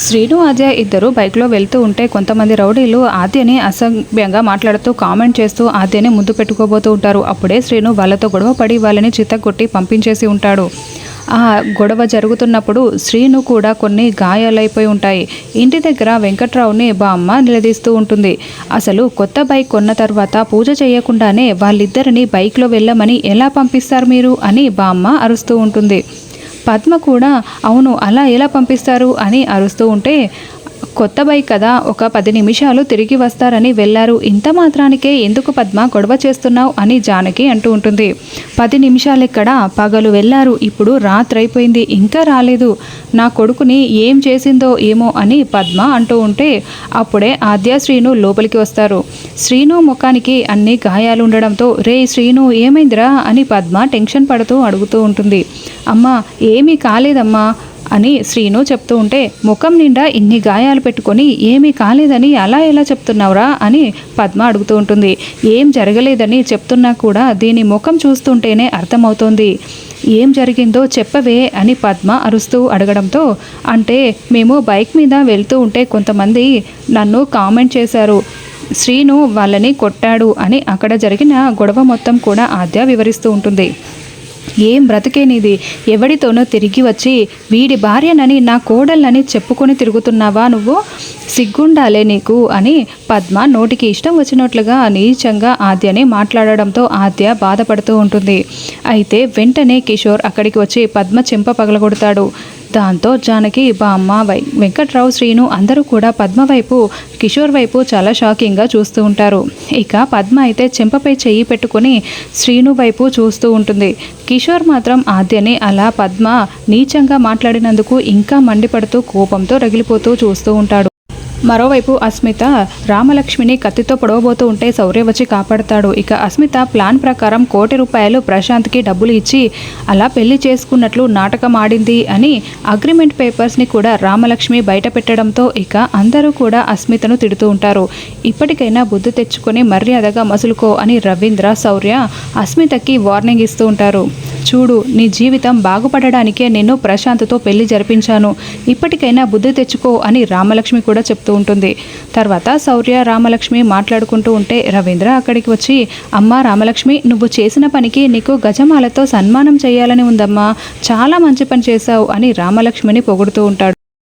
శ్రీను ఆద్య ఇద్దరు బైక్లో వెళ్తూ ఉంటే కొంతమంది రౌడీలు ఆద్యని అసభ్యంగా మాట్లాడుతూ కామెంట్ చేస్తూ ఆద్యని ముందు పెట్టుకోబోతూ ఉంటారు. అప్పుడే శ్రీను వాళ్ళతో గొడవ పడి వాళ్ళని చిత్తగొట్టి పంపించేసి ఉంటాడు. ఆ గొడవ జరుగుతున్నప్పుడు శ్రీను కూడా కొన్ని గాయాలైపోయి ఉంటాయి. ఇంటి దగ్గర వెంకట్రావుని బామ్మ నిలదీస్తూ ఉంటుంది. అసలు కొత్త బైక్ కొన్న తర్వాత పూజ చేయకుండానే వాళ్ళిద్దరిని బైక్లో వెళ్ళమని ఎలా పంపిస్తారు మీరు? అని బామ్మ అరుస్తూ ఉంటుంది. పద్మ కూడా అవును అలా ఎలా పంపిస్తారు? అని అరుస్తూ ఉంటే కొత్త బైక్ కదా ఒక పది నిమిషాలు తిరిగి వస్తారని వెళ్ళారు ఇంత మాత్రానికే ఎందుకు పద్మ గొడవ చేస్తున్నావు అని జానకి అంటూ ఉంటుంది. పది నిమిషాలెక్కడ? పగలు వెళ్ళారు ఇప్పుడు రాత్రి అయిపోయింది ఇంకా రాలేదు. నా కొడుకుని ఏం చేసిందో ఏమో అని పద్మ అంటూ ఉంటే అప్పుడే ఆద్య శ్రీను లోపలికి వస్తారు. శ్రీను ముఖానికి అన్ని గాయాలు ఉండడంతో రే శ్రీను ఏమైందిరా? అని పద్మ టెన్షన్ పడుతూ అడుగుతూ ఉంటుంది. అమ్మా ఏమీ కాలేదమ్మా. అని శ్రీను చెప్తూ ఉంటే ముఖం నిండా ఇన్ని గాయాలు పెట్టుకొని ఏమీ కాలేదని అలా ఎలా చెప్తున్నావురా? అని పద్మ అడుగుతూ ఉంటుంది. ఏం జరగలేదని చెప్తున్నా కూడా దీని ముఖం చూస్తుంటేనే అర్థమవుతోంది. ఏం జరిగిందో చెప్పవే అని పద్మ అరుస్తూ అడగడంతో అంటే మేము బైక్ మీద వెళ్తూ ఉంటే కొంతమంది నన్ను కామెంట్ చేశారు. శ్రీను వాళ్ళని కొట్టాడు అని అక్కడ జరిగిన గొడవ మొత్తం కూడా ఆద్య వివరిస్తూ ఉంటుంది. ఏం బ్రతికేనిది? ఎవడితోనో తిరిగి వచ్చి వీడి భార్యనని నా కోడళ్ళని చెప్పుకొని తిరుగుతున్నావా నువ్వు? సిగ్గుండాలే నీకు అని పద్మ నోటికి ఇష్టం వచ్చినట్లుగా నీచంగా ఆద్యని మాట్లాడడంతో ఆద్య బాధపడుతూ ఉంటుంది. అయితే వెంటనే కిషోర్ అక్కడికి వచ్చి పద్మ చెంప పగలగొడతాడు. దాంతో జానకి బామ్మ వై వెంకట్రావు శ్రీను అందరూ కూడా పద్మ వైపు కిషోర్ వైపు చాలా షాకింగ్గా చూస్తూ ఉంటారు. ఇక పద్మ అయితే చెంపపై చెయ్యి పెట్టుకొని శ్రీను వైపు చూస్తూ ఉంటుంది. కిషోర్ మాత్రం ఆద్యని అలా పద్మ నీచంగా మాట్లాడినందుకు ఇంకా మండిపడుతూ కోపంతో రగిలిపోతూ చూస్తూ ఉంటాడు. మరోవైపు అస్మిత రామలక్ష్మిని కత్తితో పొడవబోతూ ఉంటే శౌర్య వచ్చి కాపాడతాడు. ఇక అస్మిత ప్లాన్ ప్రకారం కోటి రూపాయలు ప్రశాంత్కి డబ్బులు ఇచ్చి అలా పెళ్ళి చేసుకున్నట్లు నాటకం ఆడింది అని అగ్రిమెంట్ పేపర్స్ని కూడా రామలక్ష్మి బయట పెట్టడంతో ఇక అందరూ కూడా అస్మితను తిడుతూ ఉంటారు. ఇప్పటికైనా బుద్ధి తెచ్చుకొని మర్యాదగా మసులుకో అని రవీంద్ర శౌర్య అస్మితకి వార్నింగ్ ఇస్తూ ఉంటారు. చూడు నీ జీవితం బాగుపడడానికే నేను ప్రశాంత్తో పెళ్ళి జరిపించాను. ఇప్పటికైనా బుద్ధి తెచ్చుకో అని రామలక్ష్మి కూడా చెప్తూ ఉంటుంది. తర్వాత శౌర్య రామలక్ష్మి మాట్లాడుకుంటూ ఉంటే రవీంద్ర అక్కడికి వచ్చి అమ్మా రామలక్ష్మి నువ్వు చేసిన పనికి నీకు గజమాలతో సన్మానం చేయాలని ఉందమ్మా. చాలా మంచి పని చేశావు అని రామలక్ష్మిని పొగుడుతూ ఉంటాడు.